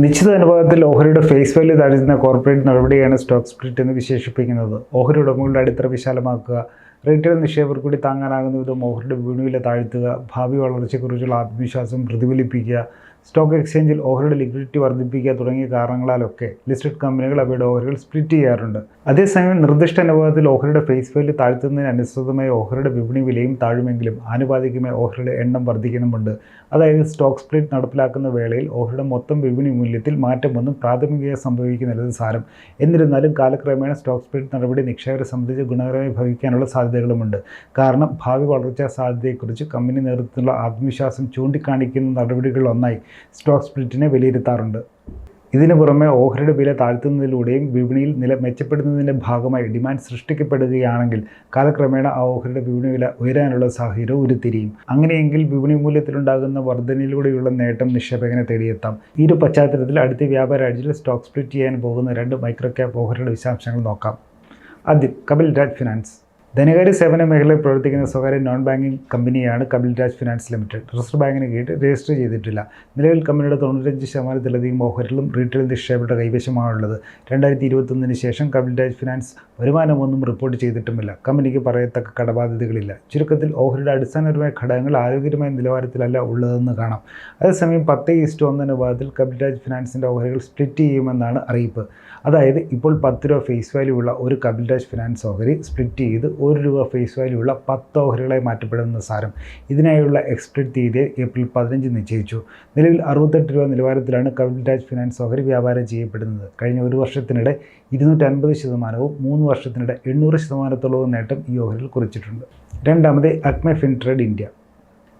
നിശ്ചിത അനുപാതത്തിൽ ഓഹരിയുടെ ഫേസ് വാല്യൂ താഴ്ത്തുന്ന കോർപ്പറേറ്റ് നടപടിയാണ് സ്റ്റോക്ക് സ്പ്ലിറ്റ് എന്ന് വിശേഷിപ്പിക്കുന്നത്. ഓഹരി ഉടമകളുടെ അടിത്തറ വിശാലമാക്കുക റീറ്റെയിൽ നിക്ഷേപകർ കൂടി താങ്ങാനാകുന്ന വിധം ഓഹരിയുടെ വിപണിവില താഴ്ത്തുക ഭാവി വളർച്ചയെക്കുറിച്ചുള്ള ആത്മവിശ്വാസം പ്രതിഫലിപ്പിക്കുക സ്റ്റോക്ക് എക്സ്ചേഞ്ചിൽ ഓഹരിയുടെ ലിക്വിഡിറ്റി വർദ്ധിപ്പിക്കുക തുടങ്ങിയ കാരണങ്ങളാലൊക്കെ ലിസ്റ്റഡ് കമ്പനികൾ അവയുടെ ഓഹരികൾ സ്പ്ലിറ്റ് ചെയ്യാറുണ്ട്. അതേസമയം നിർദ്ദിഷ്ട അനുപാതത്തിൽ ഓഹരിയുടെ ഫേസ് വാല്യൂ താഴ്ത്തുന്നതിന് അനുസൃതമായ ഓഹരിയുടെ വിപണി വിലയും താഴുമെങ്കിലും ആനുപാതികമായ ഓഹരിയുടെ എണ്ണം വർദ്ധിക്കുന്നുമുണ്ട്. അതായത് സ്റ്റോക്ക് സ്പ്ലിറ്റ് നടപ്പിലാക്കുന്ന വേളയിൽ ഓഹരിയുടെ മൊത്തം വിപണി മൂല്യത്തിൽ മാറ്റമൊന്നും പ്രാഥമികമായി സംഭവിക്കുന്നില്ലെന്ന് സാരം. എന്നിരുന്നാലും കാലക്രമേണ സ്റ്റോക്ക് സ്പ്ലിറ്റ് നടപടി നിക്ഷേപരെ സംബന്ധിച്ച് ഗുണകരമായി ഭവിക്കാനുള്ള സാധ്യതകളുമുണ്ട്. കാരണം ഭാവി വളർച്ചാ സാധ്യതയെക്കുറിച്ച് കമ്പനി നേതൃത്വത്തിലുള്ള ആത്മവിശ്വാസം ചൂണ്ടിക്കാണിക്കുന്ന നടപടികളിലൊന്നായി സ്റ്റോക്ക് സ്പ്ലിറ്റിനെ വിലയിരുത്താറുണ്ട്. ഇതിനു പുറമെ ഓഹരിയുടെ വില താഴ്ത്തുന്നതിലൂടെയും വിപണിയിൽ നില മെച്ചപ്പെടുന്നതിന്റെ ഭാഗമായി ഡിമാൻഡ് സൃഷ്ടിക്കപ്പെടുകയാണെങ്കിൽ കാലക്രമേണ ആ ഓഹരിയുടെ വിപണി വില ഉയരാനുള്ള സാഹചര്യം ഉരുത്തിരിയും. അങ്ങനെയെങ്കിൽ വിപണി മൂല്യത്തിലുണ്ടാകുന്ന വർധനയിലൂടെയുള്ള നേട്ടം നിക്ഷേപകനെ തേടിയെത്താം. ഈ ഒരു പശ്ചാത്തലത്തിൽ അടുത്ത വ്യാപാര ആഴ്ചയിൽ സ്റ്റോക്ക് സ്പ്ലിറ്റ് ചെയ്യാൻ പോകുന്ന രണ്ട് മൈക്രോ ക്യാപ് ഓഹരിയുടെ വിശദാംശങ്ങൾ നോക്കാം. ആദ്യം കപിൽ ഡാറ്റ് ഫിനാൻസ്. ധനകാര്യ സേവന മേഖലയിൽ പ്രവർത്തിക്കുന്ന സ്വകാര്യ നോൺ ബാങ്കിംഗ് കമ്പനിയാണ് Kapil Raj finance limited reserve ബാങ്കിന് കീഴിൽ രജിസ്റ്റർ ചെയ്തിട്ടില്ല. നിലവിൽ കമ്പനിയുടെ തൊണ്ണൂറ്റഞ്ച് ശതമാനത്തിലധികം ഓഹരികളും റീറ്റെയിൽ നിക്ഷേപയുടെ കൈവശമാണുള്ളത്. രണ്ടായിരത്തി ഇരുപത്തൊന്നിന് ശേഷം കപിൽ രാജ് ഫിനാൻസ് വരുമാനമൊന്നും റിപ്പോർട്ട് ചെയ്തിട്ടുമില്ല. കമ്പനിക്ക് പറയത്തക്ക കടബാധ്യതകളില്ല. ചുരുക്കത്തിൽ ഓഹരിയുടെ അടിസ്ഥാനപരമായ ഘടകങ്ങൾ ആരോഗ്യകരമായ നിലവാരത്തിലല്ല ഉള്ളതെന്ന് കാണാം. അതേസമയം പത്ത് ഈസ്റ്റ് ഒന്ന് അനുപാതത്തിൽ കപിൽ രാജ് ഫിനാൻസിന്റെ ഓഹരികൾ സ്പ്ലിറ്റ് ചെയ്യുമെന്നാണ് അറിയിപ്പ്. അതായത് ഇപ്പോൾ പത്ത് രൂപ ഫേസ് വാല്യൂ ഉള്ള ഒരു കപിൽ രാജ് ഫിനാൻസ് ഓഹരി സ്പ്ലിറ്റ് ചെയ്ത് ഒരു രൂപ ഫേസ് വാല്യൂ ഉള്ള പത്ത് ഓഹരികളായി മാറ്റപ്പെടുന്ന സാരം. ഇതിനായുള്ള എക്സ്പെക്ട് തീയതി ഏപ്രിൽ പതിനഞ്ച് നിശ്ചയിച്ചു. നിലവിൽ അറുപത്തെട്ട് രൂപ നിലവാരത്തിലാണ് കപിൽ രാജ് ഫിനാൻസ് ഓഹരി വ്യാപാരം ചെയ്യപ്പെടുന്നത്. കഴിഞ്ഞ ഒരു വർഷത്തിനിടെ ഇരുന്നൂറ്റൻപത് ശതമാനവും മൂന്ന് വർഷത്തിനിടെ എണ്ണൂറ് ശതമാനത്തോളവും നേട്ടം ഈ ഓഹരിയിൽ കുറിച്ചിട്ടുണ്ട്. രണ്ടാമത് അക്മെ ഫിൻട്രേഡ് ഇന്ത്യ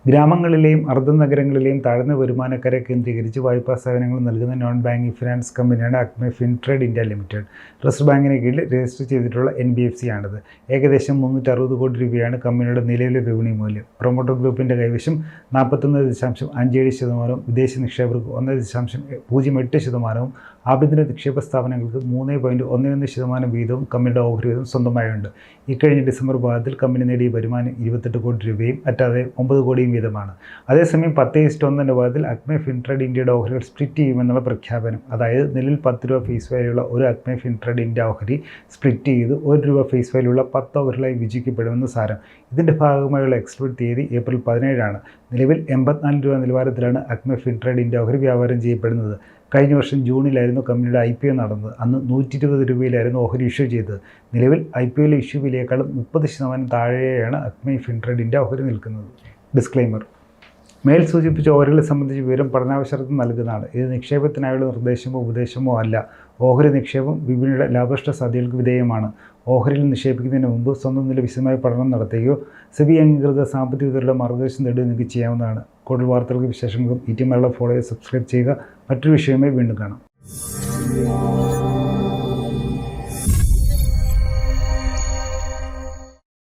ഗ്രാമങ്ങളിലെയും അർദ്ധ നഗരങ്ങളിലെയും താഴ്ന്ന വരുമാനക്കാരെ കേന്ദ്രീകരിച്ച് വായ്പാ സേവനങ്ങൾ നൽകുന്ന നോൺ ബാങ്കിംഗ് ഫിനാൻസ് കമ്പനിയാണ് Acme Fintrade India limited reserve ബാങ്കിന് കീഴിൽ രജിസ്റ്റർ ചെയ്തിട്ടുള്ള എൻ ബി എഫ് സി ആണിത്. ഏകദേശം മുന്നൂറ്റി അറുപത് കോടി രൂപയാണ് കമ്പനിയുടെ നിലവിലെ വിപണി മൂല്യം. പ്രൊമോട്ടർ ഗ്രൂപ്പിന്റെ കൈവശം നാൽപ്പത്തൊന്ന് ദശാംശം അഞ്ചേഴ് ശതമാനവും വിദേശ നിക്ഷേപകർക്ക് ഒന്ന് ദശാംശം പൂജ്യം എട്ട് ശതമാനവും ആഭ്യന്തര നിക്ഷേപ സ്ഥാപനങ്ങൾക്ക് മൂന്ന് പോയിന്റ് ഒന്ന് ഒന്ന് ശതമാനം വീതവും കമ്പനിയുടെ ഓഹരി വീതം സ്വന്തമായുണ്ട്. ഇക്കഴിഞ്ഞ ഡിസംബർ ഭാഗത്തിൽ കമ്പനി നേടിയ വരുമാനം ഇരുപത്തെട്ട് കോടി രൂപയും അറ്റാതെ ഒമ്പത് കോടിയും വീതമാണ്. അതേസമയം പത്ത് ഇസ്റ്റ് ഒന്നിന്റെ ഭാഗത്തിൽ അക്മെ ഫിൻട്രേഡ് ഇന്ത്യയുടെ ഓഹരികൾ സ്പ്ലിറ്റ് ചെയ്യുമെന്നുള്ള പ്രഖ്യാപനം. അതായത് നിലവിൽ പത്ത് രൂപ ഫേസ് വരെയുള്ള ഒരു അക്മെ ഫിൻട്രേഡ് ഇന്ത്യ ഓഹരി സ്പ്ലിറ്റ് ചെയ്ത് ഒരു രൂപ ഫേസ് വരെയുള്ള പത്ത് ഓഹരികളായി വിജയിക്കപ്പെടുമെന്ന് സാരം. ഇതിന്റെ ഭാഗമായുള്ള എക്സ്പ്ലിറ്റ് തീയതി ഏപ്രിൽ പതിനേഴാണ്. നിലവിൽ എൺപത്തിനാല് രൂപ നിലവാരത്തിലാണ് അക്മെ ഫിൻട്രേഡ് ഇന്ത്യ ഓഹരി വ്യാപാരം ചെയ്യപ്പെടുന്നത്. കഴിഞ്ഞ വർഷം ജൂണിലായിരുന്നു കമ്പനിയുടെ ഐ പി ഒ നടന്നത്. അന്ന് നൂറ്റി ഇരുപത് രൂപയിലായിരുന്നു ഓഹരി ഇഷ്യൂ ചെയ്തത്. നിലവിൽ ഐ പി ഒയിലെ ഇഷ്യൂ വിലയേക്കാളും മുപ്പത് ശതമാനം താഴെയാണ് അക്മൈ ഫിൻട്രേഡിന്റെ ഓഹരി നിൽക്കുന്നത്. ഡിസ്ക്ലെയിമർ. മേൽ സൂചിപ്പിച്ച ഓഹരികളെ സംബന്ധിച്ച് വിവരം പഠനാവശ്യത്തിന് നൽകുന്നതാണ്. ഇത് നിക്ഷേപത്തിനായുള്ള നിർദ്ദേശമോ ഉപദേശമോ അല്ല. ഓഹരി നിക്ഷേപം വിപണിയുടെ ലാഭഷ്ട സാധ്യതകൾക്ക് വിധേയമാണ്. ഓഹരിയിൽ നിക്ഷേപിക്കുന്നതിന് മുമ്പ് സ്വന്തം നില വിശദമായ പഠനം നടത്തുകയോ സെബി അംഗീകൃത സാമ്പത്തിക വിദഗ്ധരുടെ മാർഗദർശനം നേടുകയോ നിങ്ങൾക്ക് ചെയ്യാവുന്നതാണ്. കൂടുതൽ വാർത്തകൾക്ക് വിശേഷങ്ങൾക്കും ഇ ടി മലയാളം ഫോളോ ചെയ്ത് സബ്സ്ക്രൈബ് ചെയ്യുക. മറ്റൊരു വിഷയമായി വീണ്ടും കാണാം.